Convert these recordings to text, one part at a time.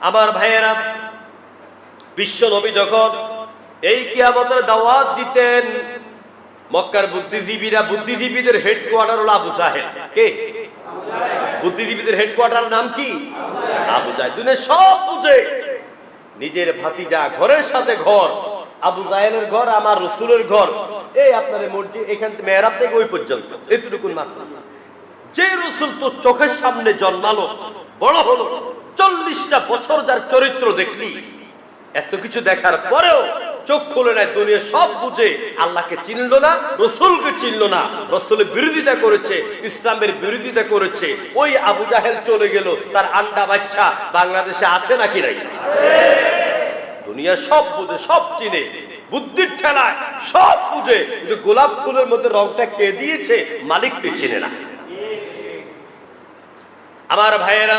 আমার ভাইয়েরা বিশ্ব নবী যখন এই কিয়ামতের দাওয়াত দিতেন, মক্কার বুদ্ধিজীবীরা বুদ্ধিজীবীদের হেডকোয়ার্টার হলো আবু সাহেব কে? বুদ্ধিজীবীদের হেডকোয়ার্টার নাম কি? আবু সব বুঝে। নিজের ভাতিজা ঘরের সাথে ঘর, আবু জাহেলের ঘর, আমার রসুলের ঘর। এই আপনার মসজিদ, এখান থেকে মেহরাব থেকে ওই পর্যন্ত। এতটুকুন মাত্র। যে রসুল তো চোখের সামনে জন্মালো, বড় হলো। চল্লিশটা বছর যার চরিত্র দেখলি, এত কিছু দেখার পরেও চোখ খুলে নেয় দুনিয়া সব বুঝে আল্লাহকে চিনল না, রসুলকে চিনল না। রসুলের বিরোধিতা করেছে, ইসলামের বিরোধিতা করেছে। ওই আবু জাহেল চলে গেল, তার আন্ডা বাচ্চা বাংলাদেশে আছে নাকি নাই? দুনিয়া সব বুঝে, সব চিনে। বুদ্ধির ঠেলায় সব বুঝে, কিন্তু গোলাপ ফুলের মধ্যে রংটা কে দিয়েছে, মালিককে চিনে না। আমার ভাইয়েরা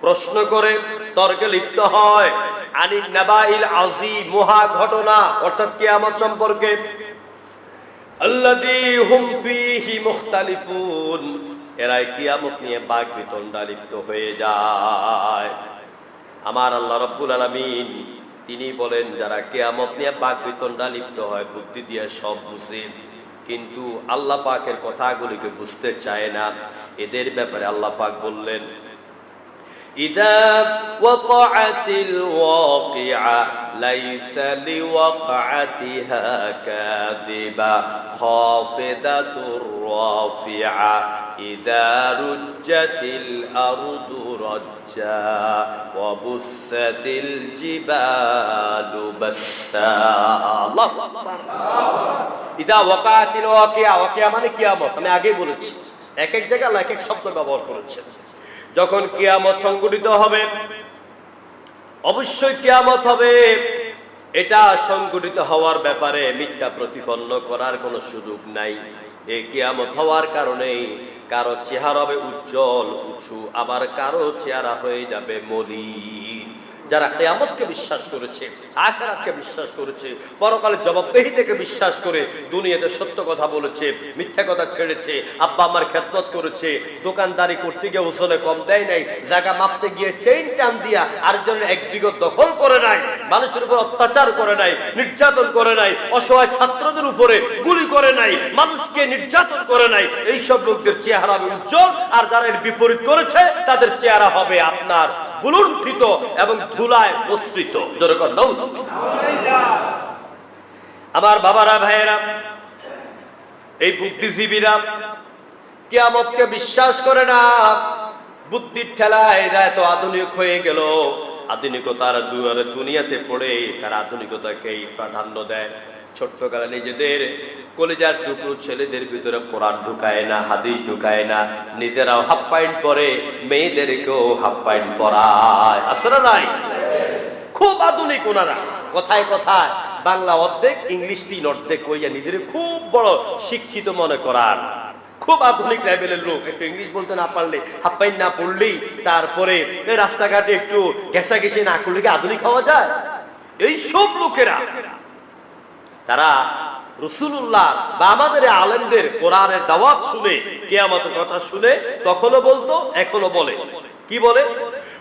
প্রশ্ন করে, তর্কে লিপ্ত হয়। আনিন নাবাইল আজিম মহা ঘটনা, অর্থাৎ কিয়ামত সম্পর্কে। আল্লাযী হুম ফীহি মুখতালিফুন এরা কিয়ামত নিয়ে বাক বিতণ্ডা লিপ্ত হয়ে যায়। আমার আল্লাহ রব্বুল আলামিন, তিনি বলেন, যারা কেয়ামত নিয়ে বাক বিতণ্ডা লিপ্ত হয়, বুদ্ধি দিয়ে সব বুঝে। কিন্তু আল্লাহ পাকের কথাগুলিকে বুঝতে চায় না। এদের ব্যাপারে আল্লাহ পাক বললেন إذا وقعت الواقعة ليس لوقعتها كاذبة خافضة رافعة إذا رجت الأرض رجا وبست الجبال بسا الله أكبر إذا وقعت الواقعة واقعة মানে কিয়ামত আমি আগেই বলেছি এক এক জায়গায় আল্লাহ এক এক শব্দ ব্যবহার করেছেন যখন কিয়ামত সংগঠিত হবে, অবশ্যই কিয়ামত হবে। এটা সংগঠিত হওয়ার ব্যাপারে মিথ্যা প্রতিপন্ন করার কোনো সুযোগ নাই। এই কিয়ামত হওয়ার কারণেই কারও চেহারা হবে উজ্জ্বল, উঁচু, আবার কারও চেহারা হয়ে যাবে মলিন। যারা কেয়ামতকে বিশ্বাস করেছে, আখেরাতকে বিশ্বাস করেছে পরকালের জবাবদেহি থেকে বিশ্বাস করে দুনিয়াতে সত্য কথা বলেছে, মিথ্যা কথা ছেড়েছে, আব্বা আমার খেদমত করেছে, দোকানদারি করতে গিয়ে ওসলে কম দেয় নাই, জায়গা মাপতে গিয়ে চেইন টান দিয়া আরেকজনের এক বিগত দখল করে নাই, মানুষের উপর অত্যাচার করে নাই, নির্যাতন করে নাই, অসহায় ছাত্রদের উপরে গুলি করে নাই, মানুষকে নির্যাতন করে নাই, এইসব লোকদের চেহারা উজ্জ্বল, আর যারা এর বিপরীত করেছে, তাদের চেহারা হবে আপনার বুলুণ্ঠিত এবং ধুলায় মসৃত। আমার বাবারা, ভাইয়েরা, এই বুদ্ধিজীবীরা কেয়ামতকে বিশ্বাস করে না। বুদ্ধির ঠেলায় এরা এত আধুনিক হয়ে গেল। আধুনিকতার দুনিয়াতে পড়ে তার আধুনিকতাকেই প্রাধান্য দেয়। ছোট্টকালে নিজেদের কলেজার টুকরো ছেলেদের ভিতরে কোরআন ঢুকায় না, হাদিস ঢুকায় না, নিজেরাও হাফ প্যান্ট পরে, মেয়েদেরকেও হাফ প্যান্ট পরায়। আসলে নাই? খুব আধুনিক ওনারা। কথায় কথায় বাংলা অর্ধেক, ইংলিশ তিন অর্ধেক কইয়া নিজের খুব বড় শিক্ষিত মনে করার খুব আধুনিক লেভেলের লোক। একটু ইংলিশ বলতে না পারলে হাপ্পাইন না পড়লেই তারপরে রাস্তাঘাটে একটু ঘেঁষা ঘেঁষে না করলে কি আধুনিক হওয়া যায়? এই সব লোকেরা তারা রসুল্লাহ বা আমাদের এই আলেমদের কোরআনের দাওয়াত শুনে কেয়ামতের কথা শুনে তখনও বলতো এখনো বলে কি বলে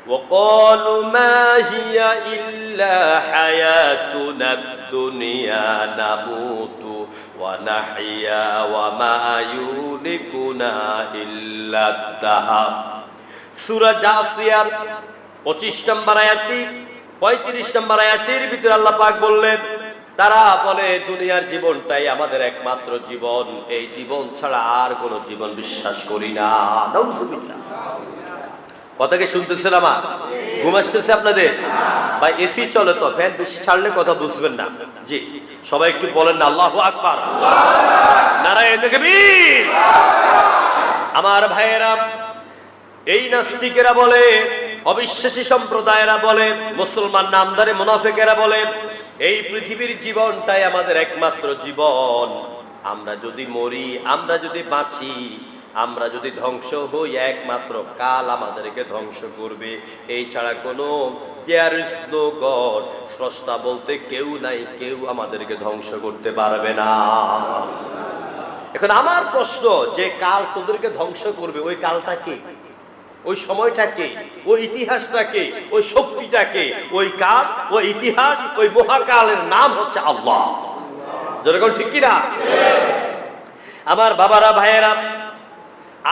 وقالوا ما هي إلا حياتنا الدنيا نموت ونحيا وما يهلكنا إلا الدهر সূরা জাসিয়ার 25 নম্বর আয়াতটি 35 নম্বর আয়াতের ভিতরে আল্লাহ পাক বললেন তারা বলে, দুনিয়ার জীবনটাই আমাদের একমাত্র জীবন। এই জীবন ছাড়া আর কোনো জীবন বিশ্বাস করি না। কথা কি শুনতেছেন আমার? ঘুম আসতেছে আপনাদের? বা এসি চলে তো, ফ্যান বেশি ছাড়লে কথা বুঝবেন না। জি, সবাই একটু বলেন না, আল্লাহ আকবার। নারায়ণ আমার ভাইয়েরা, এই নাস্তিকেরা বলে, অবিশ্বাসী সম্প্রদায়েরা বলে, মুসলমান নামদারে মুনাফেকেরা বলে এই পৃথিবীর জীবনটাই আমাদের একমাত্র জীবন। আমরা যদি মরি, আমরা যদি বাঁচি, আমরা যদি ধ্বংস হই, একমাত্র কাল আমাদেরকে ধ্বংস করবে। এই ছাড়া কোনো স্রষ্টা বলতে কেউ নাই, কেউ আমাদেরকে ধ্বংস করতে পারবে না। এখন আমার প্রশ্ন, যে কাল তোদেরকে ধ্বংস করবে, ওই কালটা কে? ওই সময়টাকে, ওই ইতিহাসটাকে, ওই শক্তিটাকে, ওই কাল, ওই ইতিহাস, ওই মহাকালের নাম হচ্ছে আল্লাহ। যেরকম ঠিক কিনা? আমার বাবারা, ভাইয়েরা,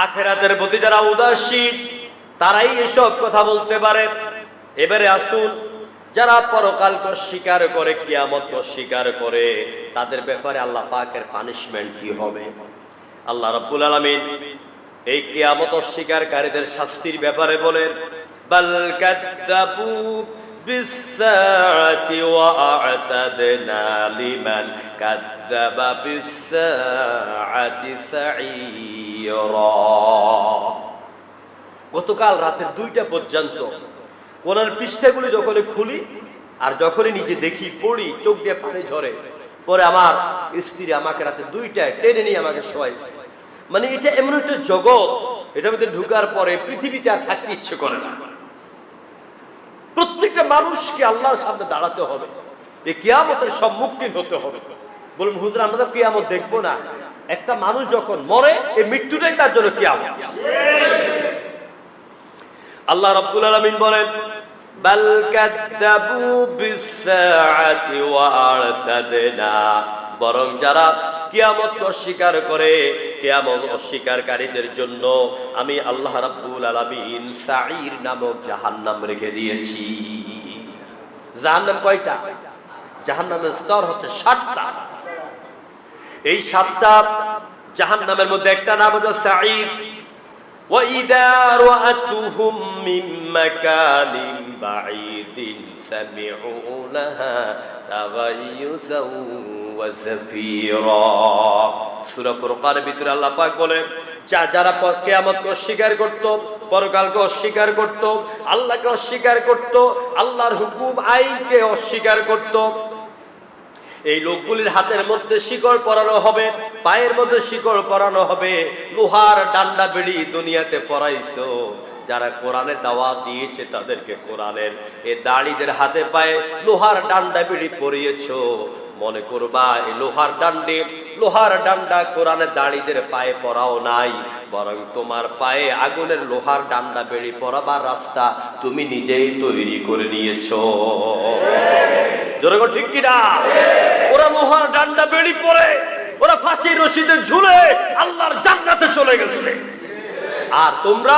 আখেরাতের প্রতি যারা উদাসীন, তারাই এসব কথা বলতে পারে। এবারে আসুন, যারা পরকালকে স্বীকার করে কিয়ামত স্বীকার করে, তাদের ব্যাপারে আল্লাহ পাকের পানিশমেন্ট কি হবে? আল্লাহ রাব্বুল আলামিন এই কিয়ামত অস্বীকারীদের শাস্তির ব্যাপারে বলেন গতকাল রাতের দুইটা পর্যন্ত কোরআন পৃষ্ঠাগুলি যখন খুলি আর যখনই নিজে দেখি, পড়ি, চোখ দিয়ে পানি ঝরে, পরে আমার স্ত্রী আমাকে রাতে দুইটায় টেনে নিয়ে আমাকে শোয়াইছে। মানে এটা এমন একটা জগৎ, এটার মধ্যে ঢুকার পরে পৃথিবীতে আর থাকতে ইচ্ছে করে না। প্রত্যেকটা মানুষকে আল্লাহর সামনে দাঁড়াতে হবে। এই কিয়ামতের সম্মুখীন হতে হবে। বলুন, হুজুর, আমরা তো কিয়ামত দেখব না। একটা মানুষ যখন মরে এই মৃত্যুটাই তার জন্য কিয়ামত। আল্লাহ রাব্বুল আলামিন বলেন বরং যারা কিয়ামত অস্বীকার করে কেয়ামত অস্বীকারীদের জন্য আমি আল্লাহ রাব্বুল আলামিন সাঈর নামক জাহান্নাম রেখে দিয়েছি। জাহান্নাম কয়টা? জাহান্নামের স্তর হচ্ছে সাতটা। এই সাতটা জাহান্নামের মধ্যে একটা নাম হচ্ছে সাঈর وإذا رأتهم من مكان بعيد سمعوا لها تغيزا وزفيرا সূরা ফুরকানের ভিতরে আল্লাহ পাক বলেন যা যারা প- কিয়ামতকে অস্বীকার করত পরকালকে অস্বীকার করত আল্লাহকে অস্বীকার করত আল্লাহর হুকুম আইনকে অস্বীকার করত এই লোকগুলির হাতের মধ্যে শিকড় পরানো হবে, পায়ের মধ্যে শিকড় পরানো হবে। লোহার ডান্ডা বেড়ি দুনিয়াতে পরাইছো। যারা কোরআনে দাওয়া দিয়েছে তাদেরকে কোরআনের এ দাড়িদের হাতে পায়ে লোহার ডান্ডা বেড়ি পরিয়েছো। মনে করবা এই লোহার ডান্ডে, লোহার ডান্ডা কোরআনে দাড়িদের পায়ে পরাও নাই। বরং তোমার পায়ে আগুনের লোহার ডান্ডা বেড়ি পরাবার রাস্তা তুমি নিজেই তৈরি করে নিয়েছো। জোরে ঠিক কিনা? ওরা লোহার ডান্ডা বেড়ি পরে, ওরা ফাঁসি রশিদে ঝুলে আল্লাহর জান্নাতে চলে গেছে। আর তোমরা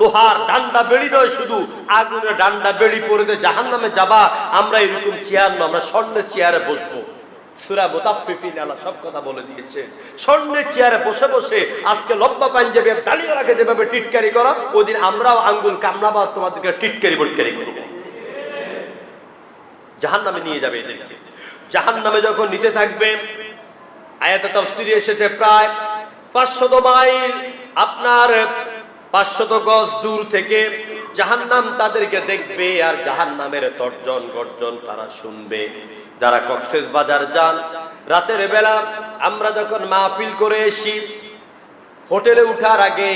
লোহার ডান্ডা বেড়ি নয়, শুধু আগুনের ডান্ডা বেড়ি পরে জাহান নামে যাবা, আমরা এরকম চেয়ার নয়, আমরা স্বর্ণের চেয়ারে বসবো। সব কথা বলে দিয়েছে। চেয়ারে বসে বসে আজকে টিটকারি করা, ওদিন আমরাও আঙ্গুল কামড়াবা তোমাদেরকে টিটকারি জাহান নামে নিয়ে যাবে এদেরকে। জাহান নামে যখন নিতে থাকবে, আয়াতে তফসিরে এসেছে প্রায় পাঁচশত মাইল। আপনার পাঁচশত গজ দূর থেকে জাহান্নাম তাদেরকে দেখবে আর জাহান্নামের তর্জন গর্জন তারা শুনবে। যারা কক্সেস বাজার যান, রাতের বেলা আমরা যখন মাহফিল করে এসি, হোটেলে উঠার আগে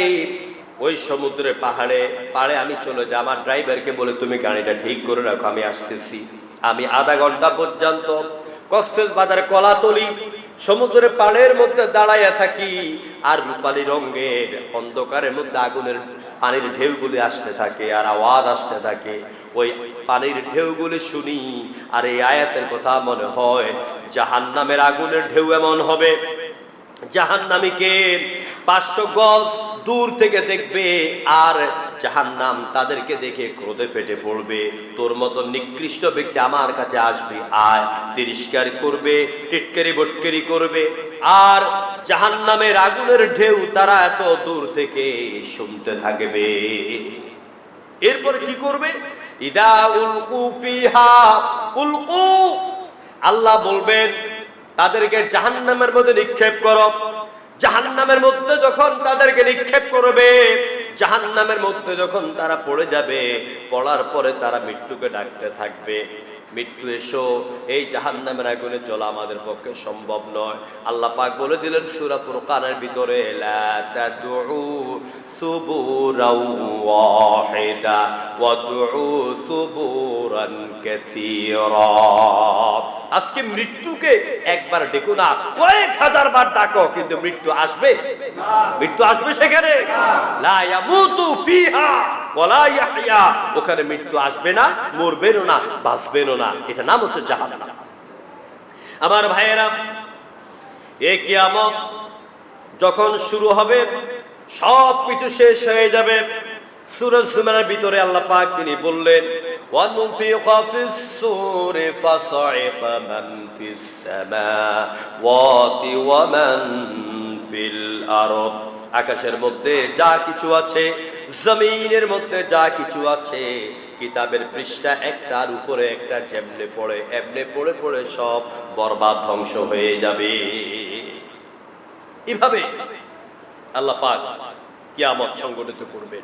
ওই সমুদ্রে পাহাড়ে পাড়ে আমি চলে যাই, আমার ড্রাইভারকে বলে, তুমি গাড়িটা ঠিক করে রাখো, আমি আসতেছি। আমি আধা ঘণ্টা পর্যন্ত কক্সেস বাজার কলাতলি সমুদ্রের পাড়ের মধ্যে দাঁড়াইয়া থাকি, আর রূপালি রঙের অন্ধকারের মধ্যে আগুনের পানির ঢেউগুলি আসতে থাকে, আর আওয়াজ আসতে থাকে। ওই পানির ঢেউগুলি শুনি, আর এই আয়াতের কথা মনে হয়, জাহান্নামের আগুনের ঢেউ এমন হবে। জাহান জাহান্নামীকে পাঁচশো গজ দূর থেকে দেখবে, আর জাহান্নাম তাদেরকে দেখে ক্রোধে পেটে পড়বে। তোর মতো নিকৃষ্ট ব্যক্তি আমার কাছে আসবে, আয়। তিরস্কার করবে, টিটকারি বটকারি করবে। আর জাহান্নামের আগুনের ঢেউ তারা এত দূর থেকে শুনতে থাকবে। এরপরে কি করবে? ইদা উলকু ফিহা, উলকু। আল্লাহ বলবেন, তাদেরকে জাহান্নামের মধ্যে নিক্ষেপ করো। জাহান্নামের মধ্যে যখন তাদেরকে নিক্ষেপ করবে জাহান্নামের মধ্যে যখন তারা পড়ে যাবে পড়ার পরে তারা মৃত্যুকে ডাকতে থাকবে। মৃত্যু এসো। এই জাহান নামের আগুনে জ্বলা আমাদের পক্ষে সম্ভব নয়। আল্লাহ পাক বলে দিলেন সুরা ফুরকানের ভিতরে আজকে মৃত্যুকে একবার ডেকো না কয়েক হাজার বার ডাকো কিন্তু মৃত্যু আসবে? মৃত্যু আসবে সেখানে? ফিহা। ওয়ালা ইয়াহইয়া ওখানে মৃত্যু আসবে না মরবেনও না বাঁচবেনও না এটা নাম হচ্ছে জাহান্নাম আমার ভাইয়েরা এ কিয়ামত যখন শুরু হবে সব কিছু শেষ হয়ে যাবে সুরজ সুমানের ভিতরে আল্লাহ পাক তিনি বললেন وَنُفِخَ فِي الصُّورِ فَصَعِقَ مَنْ فِي السَّمَاوَاتِ وَمَنْ فِي الْأَرْضِ আকাশের মধ্যে যা কিছু আছে, জমিনের মধ্যে যা কিছু আছে, কিতাবের পৃষ্ঠা একটার উপরে একটা জেমলে পড়ে, এমনে পড়ে পড়ে সব বরবাদ ধ্বংস হয়ে যাবে। এভাবে আল্লাহ পাক কিয়ামত সংগঠিত করবেন।